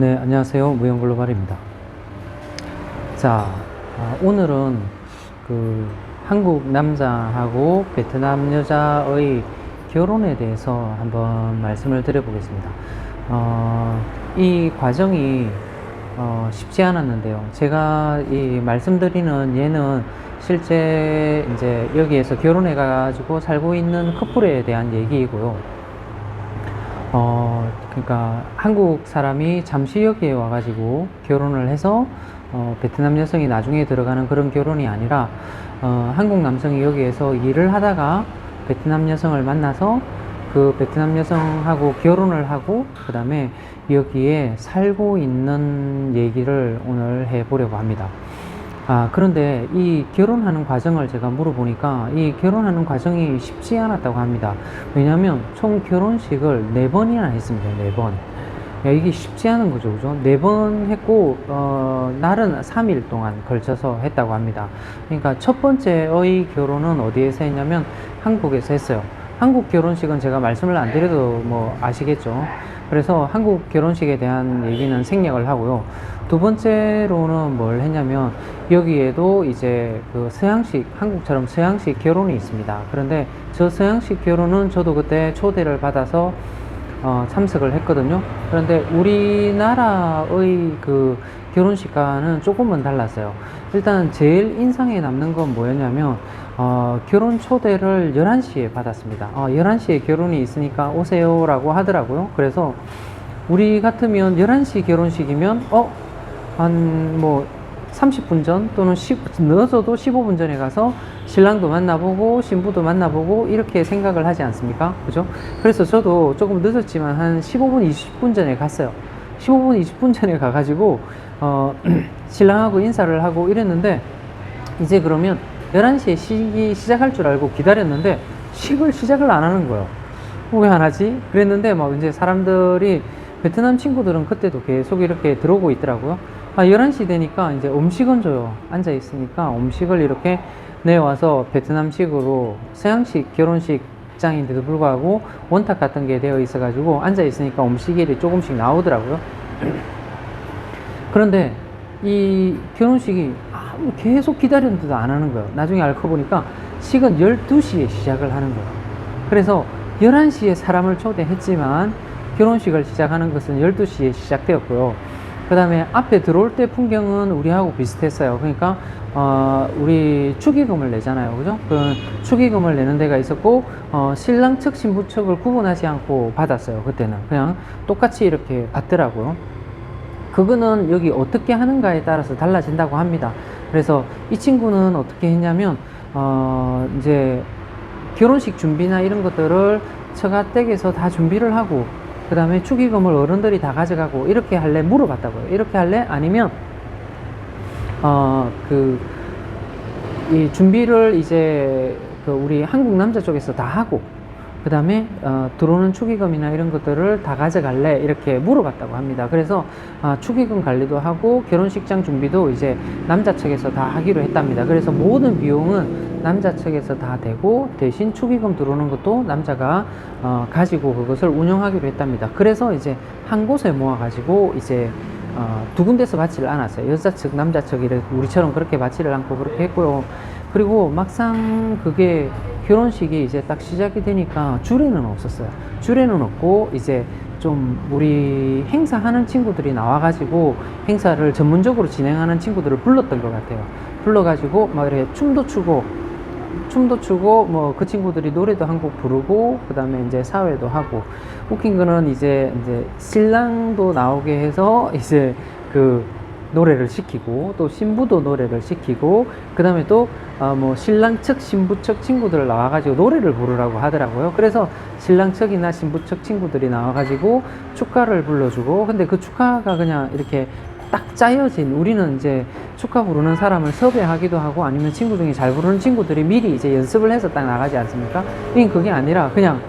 네, 안녕하세요. 무용글로벌입니다. 자, 아, 오늘은 그 한국 남자하고 베트남 여자의 결혼에 대해서 한번 말씀을 드려보겠습니다. 어, 이 과정이 어, 쉽지 않았는데요. 제가 이 말씀드리는 얘는 실제 이제 여기에서 결혼해가지고 살고 있는 커플에 대한 얘기이고요. 어, 그러니까 한국 사람이 잠시 여기에 와가지고 결혼을 해서 어, 베트남 여성이 나중에 들어가는 그런 결혼이 아니라 어, 한국 남성이 여기에서 일을 하다가 베트남 여성을 만나서 그 베트남 여성하고 결혼을 하고 그 다음에 여기에 살고 있는 얘기를 오늘 해보려고 합니다. 아, 그런데 이 결혼하는 과정을 제가 물어보니까 이 결혼하는 과정이 쉽지 않았다고 합니다. 왜냐하면 총 결혼식을 네 번이나 했습니다. 네 번. 야, 이게 쉽지 않은 거죠. 그죠? 네 번 했고, 어, 날은 3일 동안 걸쳐서 했다고 합니다. 그러니까 첫 번째의 결혼은 어디에서 했냐면 한국에서 했어요. 한국 결혼식은 제가 말씀을 안 드려도 뭐 아시겠죠. 그래서 한국 결혼식에 대한 얘기는 생략을 하고요. 두 번째로는 뭘 했냐면 여기에도 이제 그 서양식 한국처럼 서양식 결혼이 있습니다. 그런데 저 서양식 결혼은 저도 그때 초대를 받아서 어, 참석을 했거든요. 그런데 우리나라의 그 결혼식과는 조금은 달랐어요. 일단 제일 인상에 남는 건 뭐였냐면 어, 결혼 초대를 11시에 받았습니다. 어, 11시에 결혼이 있으니까 오세요 라고 하더라고요. 그래서 우리 같으면 11시 결혼식이면 어, 한 뭐 30분 전 또는 10, 늦어도 15분 전에 가서 신랑도 만나보고 신부도 만나보고 이렇게 생각을 하지 않습니까? 그죠? 그래서 저도 조금 늦었지만 한 15분, 20분 전에 갔어요. 15분, 20분 전에 가가지고 어, 신랑하고 인사를 하고 이랬는데 이제 그러면 11시에 식이 시작할 줄 알고 기다렸는데 식을 시작을 안 하는 거예요. 왜 안 하지? 그랬는데 막 이제 사람들이 베트남 친구들은 그때도 계속 이렇게 들어오고 있더라고요. 아, 11시 되니까 이제 음식은 줘요. 앉아 있으니까 음식을 이렇게 내와서 베트남식으로 서양식 결혼식 장인데도 불구하고 원탁 같은 게 되어 있어가지고 앉아 있으니까 음식이 조금씩 나오더라고요. 그런데 이 결혼식이 계속 기다렸는데도 안 하는 거예요. 나중에 알고 보니까 식은 12시에 시작을 하는 거예요. 그래서 11시에 사람을 초대했지만 결혼식을 시작하는 것은 12시에 시작되었고요. 그 다음에 앞에 들어올 때 풍경은 우리하고 비슷했어요. 그러니까, 어, 우리 축의금을 내잖아요. 그죠? 그 축의금을 내는 데가 있었고, 어, 신랑 측, 신부 측을 구분하지 않고 받았어요. 그때는. 그냥 똑같이 이렇게 받더라고요. 그거는 여기 어떻게 하는가에 따라서 달라진다고 합니다. 그래서 이 친구는 어떻게 했냐면, 어, 이제 결혼식 준비나 이런 것들을 처가댁에서 다 준비를 하고, 그 다음에 축의금을 어른들이 다 가져가고, 이렇게 할래? 물어봤다고요. 이렇게 할래? 아니면, 어, 그, 이 준비를 이제 그 우리 한국 남자 쪽에서 다 하고, 그 다음에 어, 들어오는 축의금이나 이런 것들을 다 가져갈래 이렇게 물어봤다고 합니다. 그래서 아, 축의금 관리도 하고 결혼식장 준비도 이제 남자 측에서 다 하기로 했답니다. 그래서 모든 비용은 남자 측에서 다 되고 대신 축의금 들어오는 것도 남자가 어, 가지고 그것을 운영하기로 했답니다. 그래서 이제 한 곳에 모아가지고 이제 어, 두 군데서 받지를 않았어요. 여자 측, 남자 측 이렇게 우리처럼 그렇게 받지를 않고 그렇게 했고요. 그리고 막상 그게 결혼식이 이제 딱 시작이 되니까 주례는 없었어요. 주례는 없고 이제 좀 우리 행사하는 친구들이 나와가지고 행사를 전문적으로 진행하는 친구들을 불렀던 것 같아요. 불러가지고 막 이렇게 춤도 추고 춤도 추고 뭐 그 친구들이 노래도 한 곡 부르고 그다음에 이제 사회도 하고 웃긴 거는 이제 이제 신랑도 나오게 해서 이제 그 노래를 시키고 또 신부도 노래를 시키고 그 다음에 또어뭐 신랑 측 신부 측 친구들 나와가지고 노래를 부르라고 하더라고요. 그래서 신랑 측이나 신부 측 친구들이 나와가지고 축가를 불러주고 근데 그 축가가 그냥 이렇게 딱 짜여진 우리는 이제 축가 부르는 사람을 섭외하기도 하고 아니면 친구 중에 잘 부르는 친구들이 미리 이제 연습을 해서 딱 나가지 않습니까? 이건 그게 아니라 그냥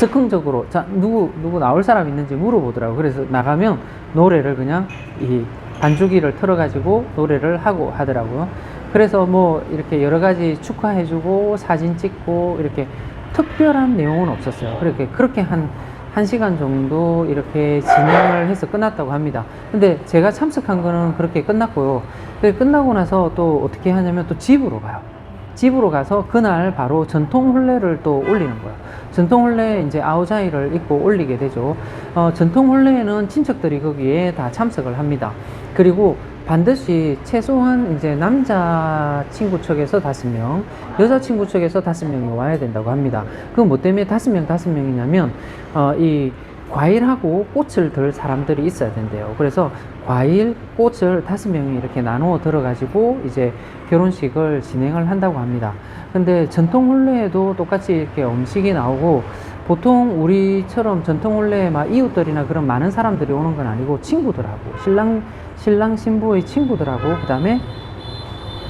즉흥적으로 자 누구 누구 나올 사람 있는지 물어보더라고 그래서 나가면 노래를 그냥 이 반주기를 틀어가지고 노래를 하고 하더라고요 그래서 뭐 이렇게 여러 가지 축하해주고 사진 찍고 이렇게 특별한 내용은 없었어요 그렇게 그렇게 한 한시간 정도 이렇게 진행을 해서 끝났다고 합니다. 근데 제가 참석한 거는 그렇게 끝났고요. 그 끝나고 나서 또 어떻게 하냐면 또 집으로 가요. 집으로 가서 그날 바로 전통 혼례를 또 올리는 거예요. 전통 혼례 이제 아우자이를 입고 올리게 되죠. 어, 전통 혼례에는 친척들이 거기에 다 참석을 합니다. 그리고 반드시 최소한 이제 남자 친구 측에서 다섯 명, 여자 친구 측에서 다섯 명이 와야 된다고 합니다. 그 뭐 때문에 다섯 명, 다섯 명이냐면 어, 이 과일하고 꽃을 들 사람들이 있어야 된대요. 그래서 과일, 꽃을 다섯 명이 이렇게 나누어 들어가지고 이제 결혼식을 진행을 한다고 합니다. 근데 전통 혼례에도 똑같이 이렇게 음식이 나오고 보통 우리처럼 전통 혼례에 막 이웃들이나 그런 많은 사람들이 오는 건 아니고 친구들하고 신랑 신랑 신부의 친구들하고 그다음에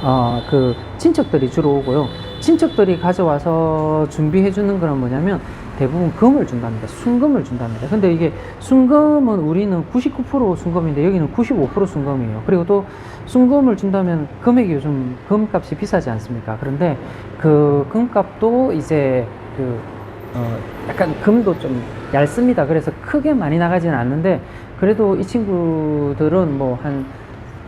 어, 그 친척들이 주로 오고요. 친척들이 가져와서 준비해 주는 거는 뭐냐면 대부분 금을 준답니다. 순금을 준답니다. 근데 이게 순금은 우리는 99% 순금인데 여기는 95% 순금이에요. 그리고 또 순금을 준다면 금액이 요즘 금값이 비싸지 않습니까? 그런데 그 금값도 이제 그 어, 약간 금도 좀 얇습니다. 그래서 크게 많이 나가지는 않는데 그래도 이 친구들은 뭐한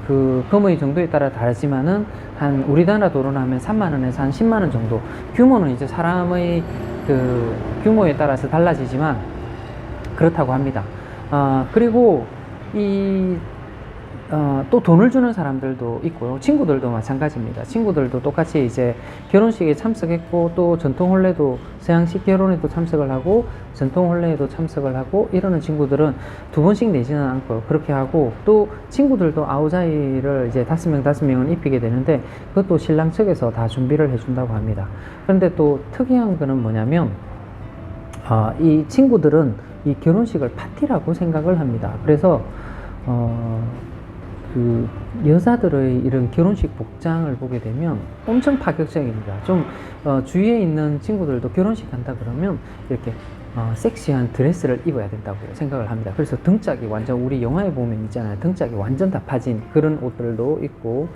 그 금의 정도에 따라 다르지만은 한 우리나라 돈으로 하면 3만 원에서 한 10만 원 정도 규모는 이제 사람의 그 규모에 따라서 달라지지만 그렇다고 합니다. 아 그리고 이 어, 또 돈을 주는 사람들도 있고요. 친구들도 마찬가지입니다. 친구들도 똑같이 이제 결혼식에 참석했고 또 전통 혼례도 서양식 결혼에도 참석을 하고 전통 혼례에도 참석을 하고 이러는 친구들은 두 번씩 내지는 않고 그렇게 하고 또 친구들도 아우자이를 이제 다섯 명 다섯 명은 입히게 되는데 그것도 신랑 측에서 다 준비를 해준다고 합니다. 그런데 또 특이한 거는 뭐냐면 아, 이 친구들은 이 결혼식을 파티라고 생각을 합니다. 그래서 어, 그 여자들의 이런 결혼식 복장을 보게 되면 엄청 파격적입니다. 좀 어, 주위에 있는 친구들도 결혼식 간다 그러면 이렇게 어, 섹시한 드레스를 입어야 된다고 생각을 합니다. 그래서 등짝이 완전 우리 영화에 보면 있잖아요. 등짝이 완전 다 파진 그런 옷들도 있고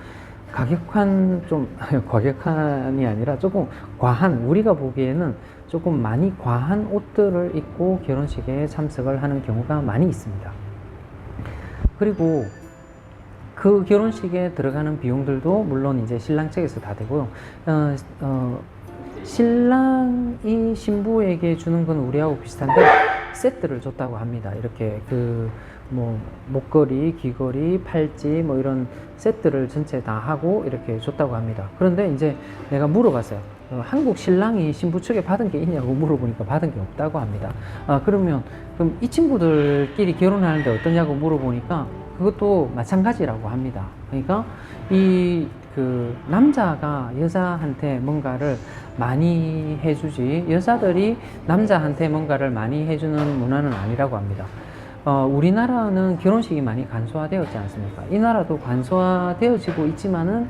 가격한 좀 과격한이 아니라 조금 과한 우리가 보기에는 조금 많이 과한 옷들을 입고 결혼식에 참석을 하는 경우가 많이 있습니다. 그리고 그 결혼식에 들어가는 비용들도 물론 이제 신랑 측에서 다 되고요. 어, 어, 신랑이 신부에게 주는 건 우리하고 비슷한데 세트를 줬다고 합니다. 이렇게 그 뭐 목걸이, 귀걸이, 팔찌 뭐 이런 세트를 전체 다 하고 이렇게 줬다고 합니다. 그런데 이제 내가 물어봤어요. 어, 한국 신랑이 신부 측에 받은 게 있냐고 물어보니까 받은 게 없다고 합니다. 아, 그러면 그럼 이 친구들끼리 결혼하는데 어떠냐고 물어보니까 그것도 마찬가지라고 합니다. 그러니까 이 그 남자가 여자한테 뭔가를 많이 해주지 여자들이 남자한테 뭔가를 많이 해주는 문화는 아니라고 합니다. 어, 우리나라는 결혼식이 많이 간소화되었지 않습니까? 이 나라도 간소화되어지고 있지만은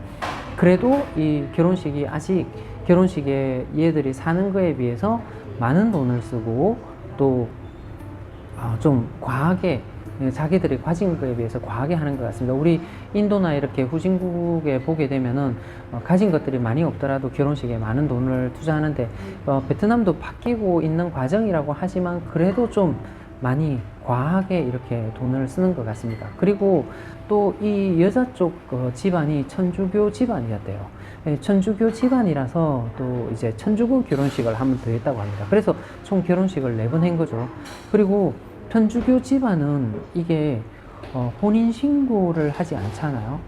그래도 이 결혼식이 아직 결혼식에 얘들이 사는 거에 비해서 많은 돈을 쓰고 또 아, 좀 과하게 예, 자기들이 가진 거에 비해서 과하게 하는 것 같습니다. 우리 인도나 이렇게 후진국에 보게 되면은 어, 가진 것들이 많이 없더라도 결혼식에 많은 돈을 투자하는데 어, 베트남도 바뀌고 있는 과정이라고 하지만 그래도 좀 많이 과하게 이렇게 돈을 쓰는 것 같습니다. 그리고 또 이 여자 쪽 어, 집안이 천주교 집안이었대요. 예, 천주교 집안이라서 또 이제 천주교 결혼식을 한 번 더 했다고 합니다. 그래서 총 결혼식을 네 번 한 거죠. 그리고 천주교 집안은 이게 어, 혼인 신고를 하지 않잖아요.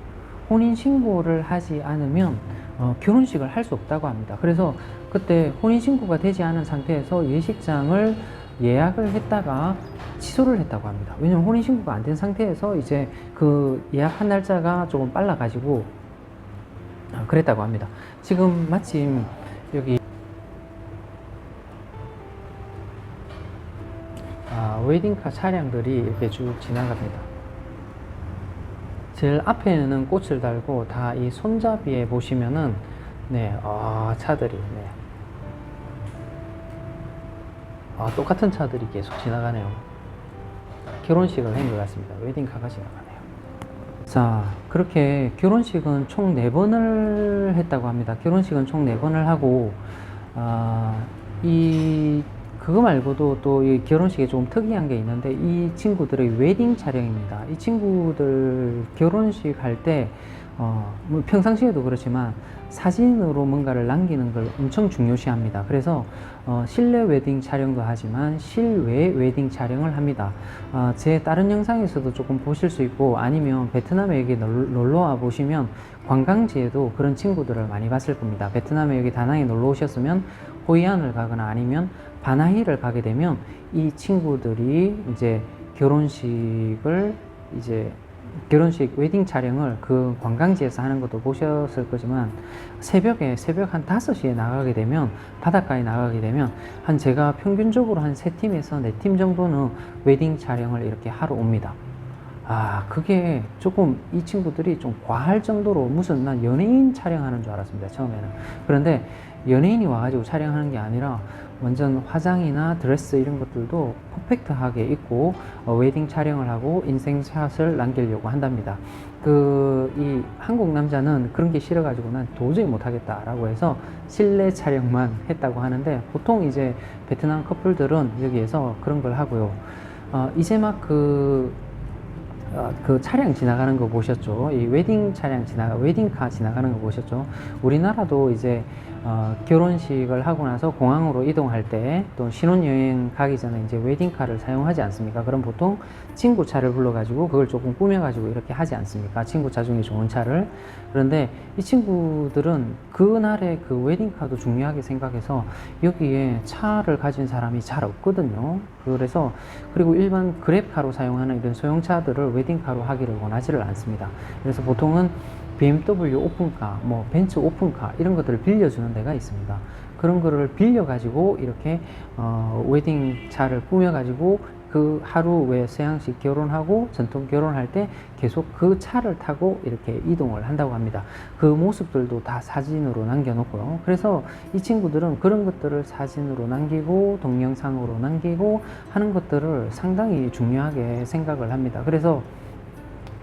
혼인 신고를 하지 않으면 어, 결혼식을 할 수 없다고 합니다. 그래서 그때 혼인 신고가 되지 않은 상태에서 예식장을 예약을 했다가 취소를 했다고 합니다. 왜냐면 혼인 신고가 안 된 상태에서 이제 그 예약 한 날짜가 조금 빨라가지고 아, 그랬다고 합니다. 지금 마침 여기 웨딩카 차량들이 이렇게 쭉 지나갑니다. 제일 앞에는 꽃을 달고 다 이 손잡이에 보시면은 네, 아, 차들이 네. 아, 똑같은 차들이 계속 지나가네요. 결혼식을 한 것 같습니다. 웨딩카가 지나가네요. 자, 그렇게 결혼식은 총 네번을 했다고 합니다. 결혼식은 총 네번을 하고, 아, 이, 그거 말고도 또 이 결혼식에 좀 특이한 게 있는데 이 친구들의 웨딩 촬영입니다. 이 친구들 결혼식 할때 어, 뭐 평상시에도 그렇지만 사진으로 뭔가를 남기는 걸 엄청 중요시합니다. 그래서 어, 실내 웨딩 촬영도 하지만 실외 웨딩 촬영을 합니다. 어, 제 다른 영상에서도 조금 보실 수 있고 아니면 베트남에 여기 놀- 놀러 와 보시면 관광지에도 그런 친구들을 많이 봤을 겁니다. 베트남에 여기 다낭에 놀러 오셨으면 호이안을 가거나 아니면 바나히를 가게 되면 이 친구들이 이제 결혼식을 이제 결혼식 웨딩 촬영을 그 관광지에서 하는 것도 보셨을 거지만 새벽에 새벽 한 5시에 나가게 되면 바닷가에 나가게 되면 한 제가 평균적으로 한 세 팀에서 네 팀 정도는 웨딩 촬영을 이렇게 하러 옵니다. 아, 그게 조금 이 친구들이 좀 과할 정도로 무슨 난 연예인 촬영하는 줄 알았습니다, 처음에는. 그런데 연예인이 와가지고 촬영하는 게 아니라 완전 화장이나 드레스 이런 것들도 퍼펙트하게 입고 어, 웨딩 촬영을 하고 인생샷을 남기려고 한답니다. 그, 이 한국 남자는 그런 게 싫어가지고 난 도저히 못하겠다라고 해서 실내 촬영만 했다고 하는데 보통 이제 베트남 커플들은 여기에서 그런 걸 하고요. 어, 이제 막그 어, 그 차량 지나가는 거 보셨죠? 이 웨딩 차량 지나가, 웨딩카 지나가는 거 보셨죠? 우리나라도 이제 어, 결혼식을 하고 나서 공항으로 이동할 때 또 신혼여행 가기 전에 이제 웨딩카를 사용하지 않습니까? 그럼 보통 친구 차를 불러가지고 그걸 조금 꾸며가지고 이렇게 하지 않습니까? 친구 차 중에 좋은 차를. 그런데 이 친구들은 그날의 그 웨딩카도 중요하게 생각해서 여기에 차를 가진 사람이 잘 없거든요. 그래서 그리고 일반 그랩카로 사용하는 이런 소형차들을 웨딩카로 하기를 원하지를 않습니다. 그래서 보통은 BMW 오픈카, 뭐 벤츠 오픈카 이런 것들을 빌려주는 데가 있습니다. 그런 거를 빌려가지고 이렇게 어, 웨딩 차를 꾸며가지고 그 하루 외 서양식 결혼하고 전통 결혼할 때 계속 그 차를 타고 이렇게 이동을 한다고 합니다. 그 모습들도 다 사진으로 남겨놓고요. 그래서 이 친구들은 그런 것들을 사진으로 남기고 동영상으로 남기고 하는 것들을 상당히 중요하게 생각을 합니다. 그래서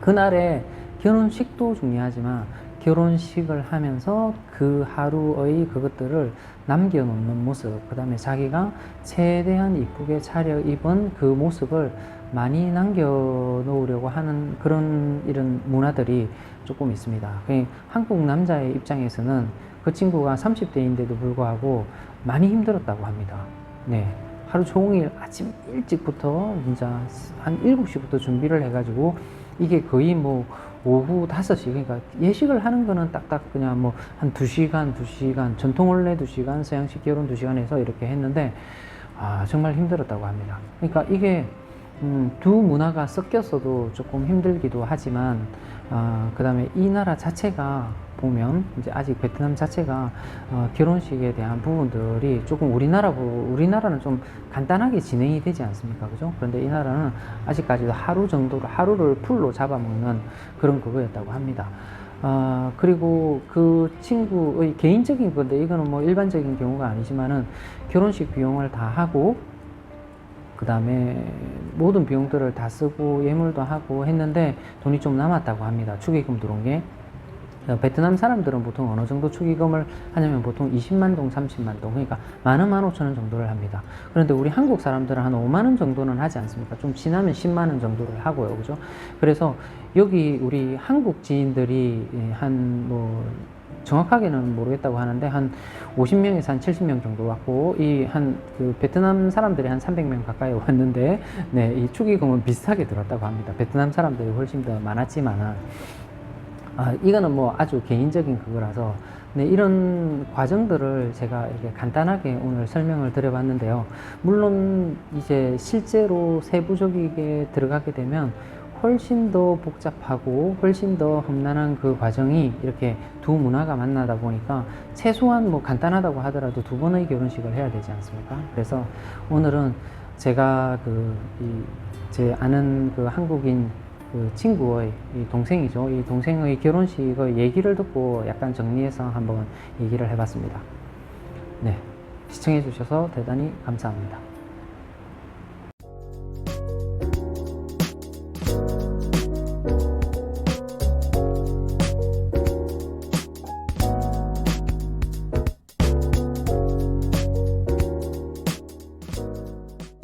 그날의 결혼식도 중요하지만 결혼식을 하면서 그 하루의 그것들을 남겨놓는 모습, 그 다음에 자기가 최대한 이쁘게 차려입은 그 모습을 많이 남겨놓으려고 하는 그런 이런 문화들이 조금 있습니다. 그 한국 남자의 입장에서는 그 친구가 30대인데도 불구하고 많이 힘들었다고 합니다. 네. 하루 종일 아침 일찍부터 진짜 한 7시부터 준비를 해가지고 이게 거의 뭐 오후 5시 그러니까 예식을 하는 거는 딱딱 그냥 뭐 한 2시간 2시간 전통 혼례 2시간 서양식 결혼 2시간 해서 이렇게 했는데 아 정말 힘들었다고 합니다. 그러니까 이게 음, 두 문화가 섞였어도 조금 힘들기도 하지만 아, 그 다음에 이 나라 자체가 보면 이제 아직 베트남 자체가 어, 결혼식에 대한 부분들이 조금 우리나라고 우리나라는 좀 간단하게 진행이 되지 않습니까, 그죠? 그런데 이 나라는 아직까지도 하루 정도로 하루를 풀로 잡아먹는 그런 그거였다고 합니다. 아, 그리고 그 친구의 개인적인 건데 이거는 뭐 일반적인 경우가 아니지만은 결혼식 비용을 다 하고 그 다음에 모든 비용들을 다 쓰고 예물도 하고 했는데 돈이 좀 남았다고 합니다. 축의금 들어온 게. 어, 베트남 사람들은 보통 어느 정도 축의금을 하냐면 보통 20만 동, 30만 동, 그러니까 만 원, 만 오천 원 정도를 합니다. 그런데 우리 한국 사람들은 한 5만 원 정도는 하지 않습니까? 좀 지나면 10만 원 정도를 하고요, 그죠? 그래서 여기 우리 한국 지인들이 한뭐 정확하게는 모르겠다고 하는데 한 50명에서 한 70명 정도 왔고 이 한 그 베트남 사람들이 한 300명 가까이 왔는데 네, 이 축의금은 비슷하게 들었다고 합니다. 베트남 사람들이 훨씬 더 많았지만은 아, 이거는 뭐 아주 개인적인 그거라서 네, 이런 과정들을 제가 이렇게 간단하게 오늘 설명을 드려봤는데요. 물론 이제 실제로 세부적이게 들어가게 되면 훨씬 더 복잡하고 훨씬 더 험난한 그 과정이 이렇게 두 문화가 만나다 보니까 최소한 뭐 간단하다고 하더라도 두 번의 결혼식을 해야 되지 않습니까? 그래서 오늘은 제가 그 제 아는 그 한국인 그 친구의 이 동생이죠. 이 동생의 결혼식의 얘기를 듣고 약간 정리해서 한번 얘기를 해봤습니다. 네. 시청해 주셔서 대단히 감사합니다.